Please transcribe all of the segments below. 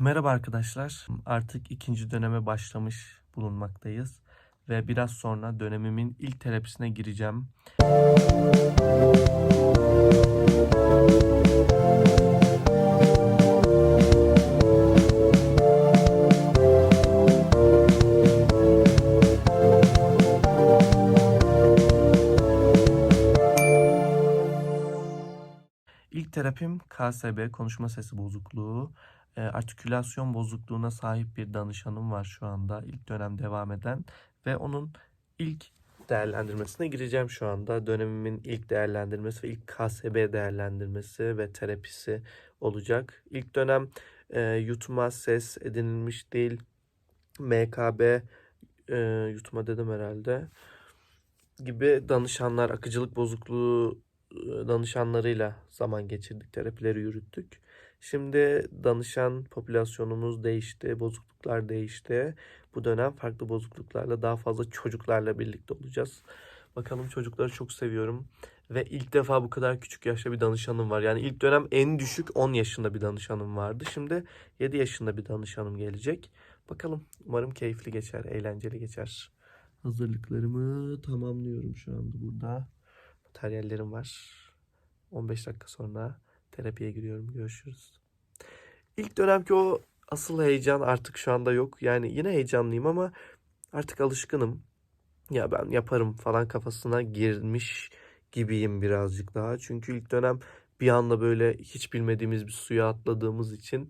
Merhaba arkadaşlar. Artık ikinci döneme başlamış bulunmaktayız. Ve biraz sonra dönemimin ilk terapisine gireceğim. İlk terapim KSB, konuşma sesi bozukluğu. Artikülasyon bozukluğuna sahip bir danışanım var şu anda ilk dönem devam eden ve onun ilk değerlendirmesine gireceğim şu anda. Dönemimin ilk değerlendirmesi ve ilk KSB değerlendirmesi ve terapisi olacak. İlk dönem e, yutma, ses, edinilmiş dil, MKB, e, yutma dedim herhalde gibi danışanlar, akıcılık bozukluğu danışanlarıyla zaman geçirdik, terapileri yürüttük. Şimdi danışan popülasyonumuz değişti, bozukluklar değişti. Bu dönem farklı bozukluklarla daha fazla çocuklarla birlikte olacağız. Bakalım çocukları çok seviyorum. Ve ilk defa bu kadar küçük yaşta bir danışanım var. Yani ilk dönem en düşük 10 yaşında bir danışanım vardı. Şimdi 7 yaşında bir danışanım gelecek. Bakalım umarım keyifli geçer, eğlenceli geçer. Hazırlıklarımı tamamlıyorum şu anda burada. Materyallerim var. 15 dakika sonra terapiye giriyorum. Görüşürüz. İlk dönemki o asıl heyecan artık şu anda yok. Yani yine heyecanlıyım ama artık alışkınım. Ya ben yaparım falan kafasına girmiş gibiyim birazcık daha. Çünkü ilk dönem bir anda böyle hiç bilmediğimiz bir suya atladığımız için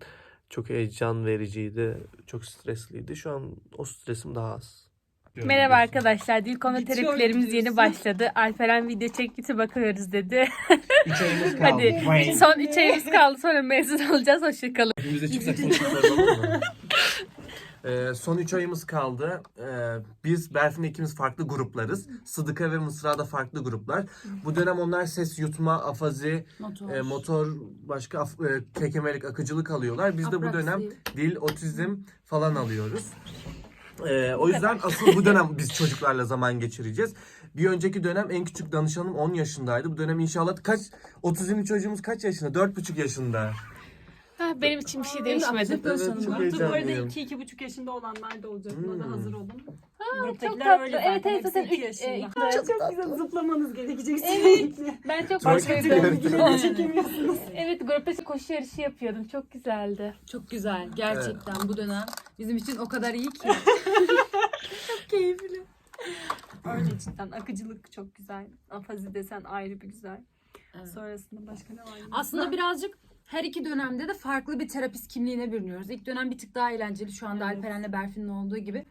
çok heyecan vericiydi. Çok stresliydi. Şu an o stresim daha az. Merhaba arkadaşlar. Dil konu terapilerimiz yeni başladı. Alperen video çekti bakıyoruz dedi. 3 ayımız kaldı. Hadi Vay. son 3 ayımız kaldı sonra mezun olacağız. Hoşçakalın. Hepimize çıksak konuşmalar olur mu? Ee, son 3 ayımız kaldı. Ee, biz Berfin'le ikimiz farklı gruplarız. Sıdıka ve Mısra da farklı gruplar. Bu dönem onlar ses yutma, afazi, Motor. e, motor, başka af, e, kekemelik, akıcılık alıyorlar. Biz de bu dönem dil, otizm falan alıyoruz. Ee, o yüzden asıl bu dönem biz çocuklarla zaman geçireceğiz. Bir önceki dönem en küçük danışanım 10 yaşındaydı. Bu dönem inşallah kaç otizmli çocuğumuz kaç yaşında? 4,5 yaşında. Benim için bir şey değişmedi. Evet, çok. Bu arada heyecanlıyım. 2-2,5 yaşında olanlar da olacak. Buna Hmm. da hazır olun. Çok Gruptakiler tatlı. öyle Evet zaten. evet zaten Hepsi 3 iki yaşında. e, Çok, çok güzel zıplamanız gerekecek Evet. sürekli. Ben çok Çok hoşuma güzel. gitti. Bilgileri çekemiyorsunuz. Evet grupta koşu yarışı yapıyordum. Çok güzeldi. Çok güzel. Gerçekten bu dönem bizim için o kadar iyi ki. Keyifli. Öyle cidden. Akıcılık çok güzel. Afazi desen ayrı bir güzel. Evet. Sonrasında başka ne var? Aslında birazcık her iki dönemde de farklı bir terapist kimliğine bürünüyoruz. İlk dönem bir tık daha eğlenceli. Şu anda Evet. Alperen'le Berfin'in olduğu gibi.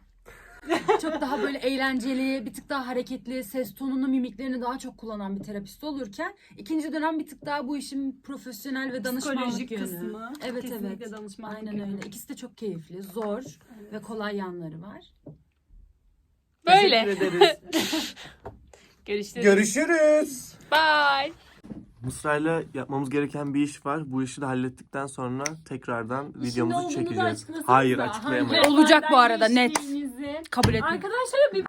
çok daha böyle eğlenceli, bir tık daha hareketli, ses tonunu, mimiklerini daha çok kullanan bir terapist olurken ikinci dönem bir tık daha bu işin profesyonel ve danışmanlık Psikolojik yönü. kısmı. Evet Kesinlikle evet. danışmanlık Aynen yönü. öyle. İkisi de çok keyifli, zor Evet. ve kolay yanları var. Böyle. Teşekkür ederiz. Görüşürüz. Görüşürüz. Bye. Mısra'yla yapmamız gereken bir iş var. Bu işi de hallettikten sonra tekrardan videomuzu çekeceğiz. Hayır açıklayamayız. Olacak bu arada, net. Kabul etmiyorum. Arkadaşlar bir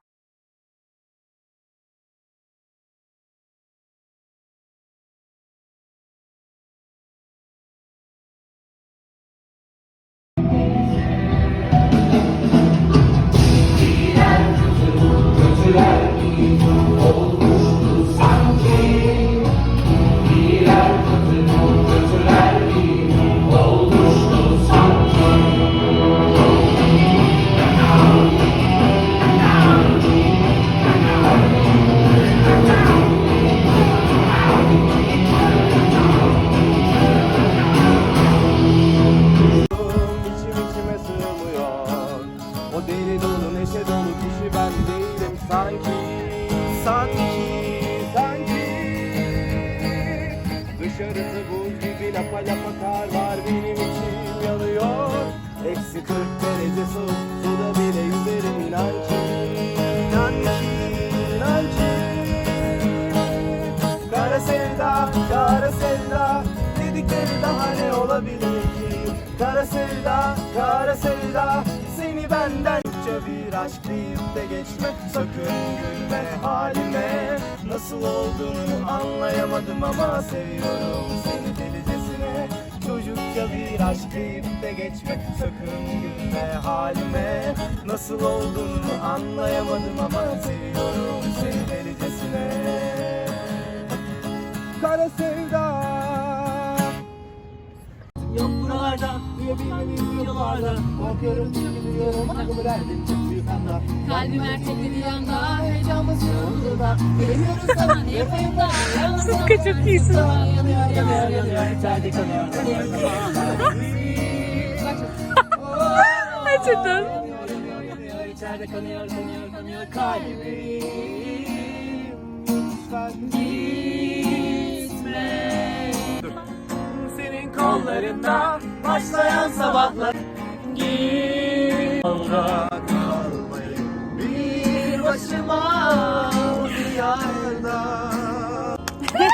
Sanki Sanki Dışarısı buz gibi lapa lapa kar var benim içim yanıyor. Eksi 40 derece soğuk suda bile yüzerim inan ki İnan ki İnan ki. Kara sevda, kara sevda Dedikleri daha ne olabilir ki? Kara sevda, kara sevda benden bir aşk deyip de geçme. Sakın gülme halime. Nasıl olduğunu anlayamadım ama Seviyorum seni delicesine. Çocukça bir aşk deyip de geçme. Sakın gülme halime. Nasıl olduğunu anlayamadım ama Seviyorum seni delicesine. Kara sevda Yok buralarda Korkuyorum Aklımı verdim çok büyük anda. Kalbim her teklediği anda heyecan basıyor Yolda Bilemiyorum sana ne yapayım da? Sıkı çok iyisin. Yanıyor yanıyor yanıyor. İçeride kanıyor kanıyor Gerçekten. İçeride kanıyor kanıyor kanıyor kalbim. Lütfen gitme Kollarında başlayan sabahlar Yolda kalmayayım Bir başıma bir yerde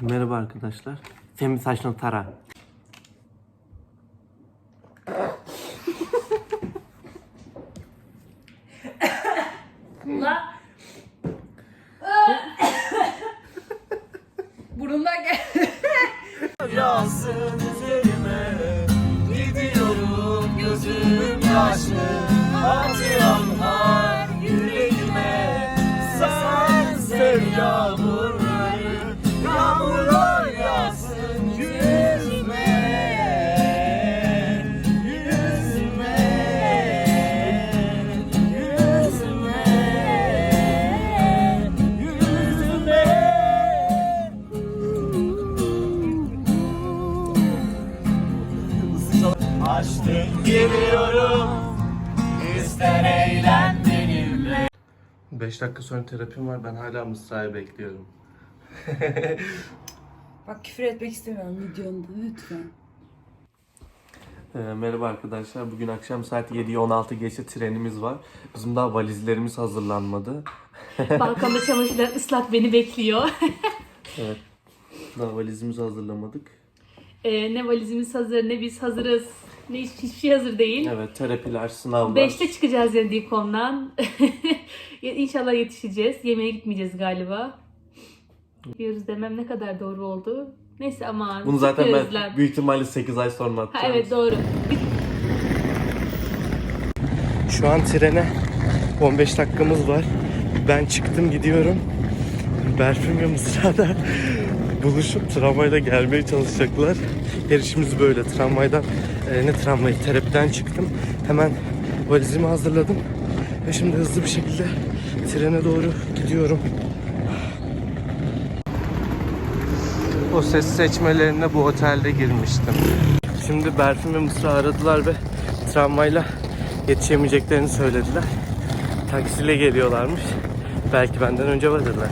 Merhaba arkadaşlar. Senin saçını tara. Joshua. Açtın geliyorum İster eğlen benimle 5 dakika sonra terapim var. Ben hala Mısra'yı bekliyorum. Bak küfür etmek istemiyorum videonda lütfen. Ee, merhaba arkadaşlar. Bugün akşam saat 7'yi 16 geçe trenimiz var. Bizim daha valizlerimiz hazırlanmadı. Balkonda çamaşırlar ıslak beni bekliyor. Evet. Daha valizimizi hazırlamadık. Ee, ne valizimiz hazır ne biz hazırız. Ne hiç, hiçbir şey hazır değil. Evet terapiler, sınavlar. Beşte çıkacağız yani Dipom'dan. İnşallah yetişeceğiz. Yemeğe gitmeyeceğiz galiba. Gidiyoruz demem ne kadar doğru oldu. Neyse aman. Bunu zaten ben sürprizler. büyük ihtimalle 8 ay sonra Ha, atacağım. evet doğru. Şu an trene 15 dakikamız var. Ben çıktım gidiyorum. Mısra da buluşup tramvayla gelmeye çalışacaklar. Her işimiz böyle. Tramvaydan, e, ne tramvayı? Terapiden çıktım. Hemen valizimi hazırladım. Ve şimdi hızlı bir şekilde trene doğru gidiyorum. O ses seçmelerine bu otelde girmiştim. Şimdi Berfin ve Mısra aradılar ve tramvayla yetişemeyeceklerini söylediler. Taksiyle geliyorlarmış. Belki benden önce varırlar.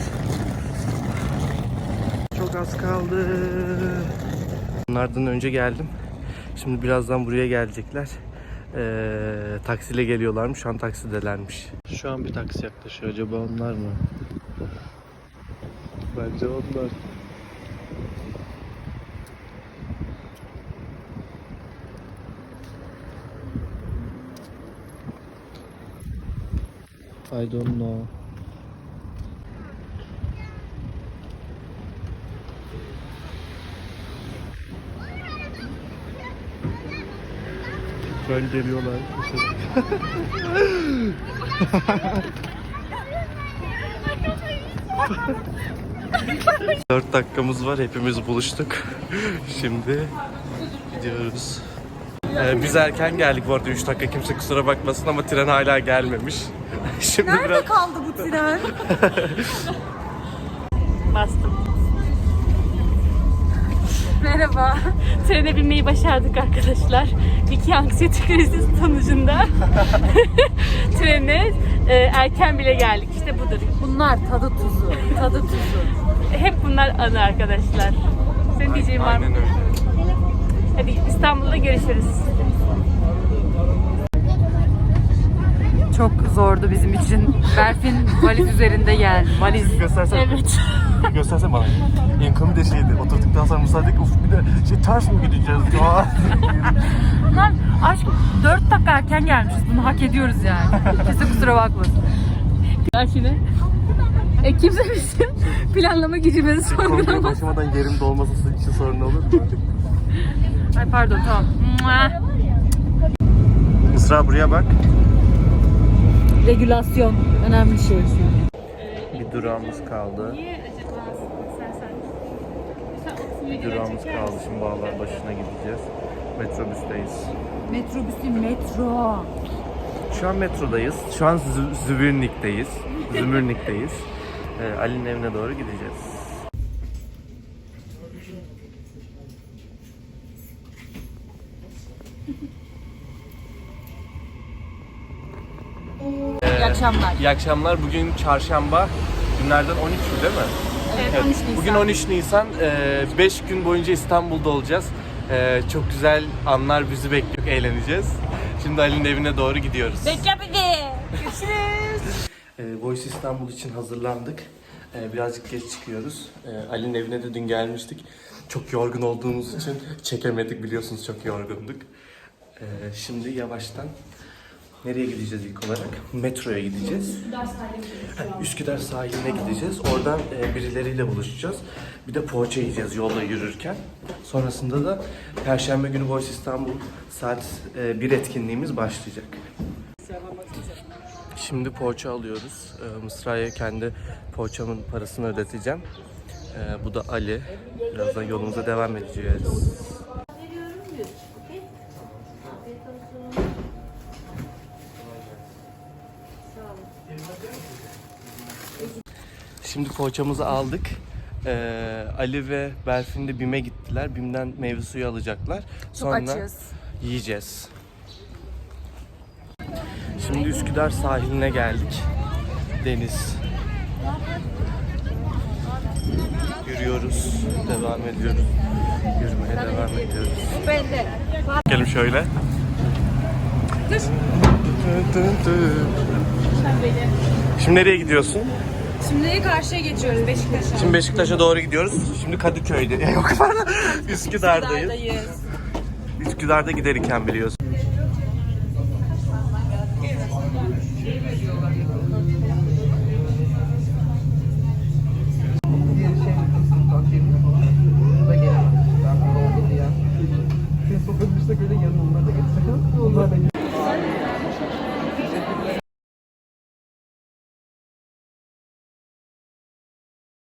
Az kaldı. Onlardan önce geldim. Şimdi birazdan buraya gelecekler. Ee, taksiyle geliyorlarmış. Şu an taksidelermiş. Şu an bir taksi yaklaşıyor. Acaba onlar mı? Bence onlar. I don't know. Böyle geliyorlar. Dört dakikamız var. Hepimiz buluştuk. Şimdi gidiyoruz. Ee, biz erken geldik bu arada 3 dakika kimse kusura bakmasın ama tren hala gelmemiş. Şimdi biraz... kaldı bu tren? Bastım. Merhaba. Trene binmeyi başardık arkadaşlar. İki anksiyete krizi sonucunda trene e, erken bile geldik. İşte budur. Bunlar tadı tuzu. Tadı tuzu. Hep bunlar anı arkadaşlar. Senin diyeceğin var mı? Aynen öyle. Hadi İstanbul'da görüşürüz. Çok zordu bizim için. Berfin valiz üzerinde geldi. Valiz. Göstersene. Evet. Göstersene bana. Income de şeydi. Oturduktan sonra Musa dedi ki uf bir de şey ters mi gideceğiz ya? Lan aşk 4 dakika erken gelmişiz. Bunu hak ediyoruz yani. Kimse kusura bakmasın. Gel şimdi. E kimse bizim planlama gücümüzü Konuya sorgulamaz. başlamadan yerim dolması için sorun olur mu? Ay pardon tamam. Mua. Mısra buraya bak. Regülasyon önemli şey. Bir durağımız kaldı. Bir durağımız kaldı. Şimdi bağlar başına gideceğiz. Metrobüsteyiz. Metrobüsü metro. Şu an metrodayız. Şu an Zü- Zübürnik'teyiz. Zümürnik'teyiz. Ee, Ali'nin evine doğru gideceğiz. İyi akşamlar. İyi akşamlar. Bugün çarşamba. Günlerden 13 değil mi? Evet, 13 Nisan. Bugün 13 Nisan. 5 gün boyunca İstanbul'da olacağız. Ee, çok güzel anlar bizi bekliyor. Eğleneceğiz. Şimdi Ali'nin evine doğru gidiyoruz. Bekle beni. Ee, Voice İstanbul için hazırlandık. Ee, birazcık geç çıkıyoruz. Ee, Ali'nin evine de dün gelmiştik. Çok yorgun olduğumuz için çekemedik biliyorsunuz çok yorgunduk. Ee, şimdi yavaştan nereye gideceğiz ilk olarak? Metroya gideceğiz. Üsküdar sahiline gideceğiz. Oradan e, birileriyle buluşacağız. Bir de poğaça yiyeceğiz yolda yürürken. Sonrasında da Perşembe günü Voice İstanbul saat e, 1 etkinliğimiz başlayacak. Şimdi poğaça alıyoruz. Ee, Mısra'ya kendi poğaçamın parasını ödeteceğim. Bu da Ali. Birazdan yolumuza devam edeceğiz. Şimdi poğaçamızı aldık. Ee, Ali ve Berfin de BİM'e gittiler. BİM'den meyve suyu alacaklar. Sonra açız. yiyeceğiz. Şimdi Üsküdar sahiline geldik. Deniz. Yürüyoruz, devam ediyoruz. Yürümeye devam ediyoruz. Gelin şöyle. Şimdi nereye gidiyorsun? Şimdi karşıya geçiyoruz Beşiktaş'a. Şimdi Beşiktaş'a doğru gidiyoruz. Şimdi Kadıköy'de. Yok pardon. Üsküdar'dayız. Üsküdar'dayız. Üsküdar'da giderken biliyorsun.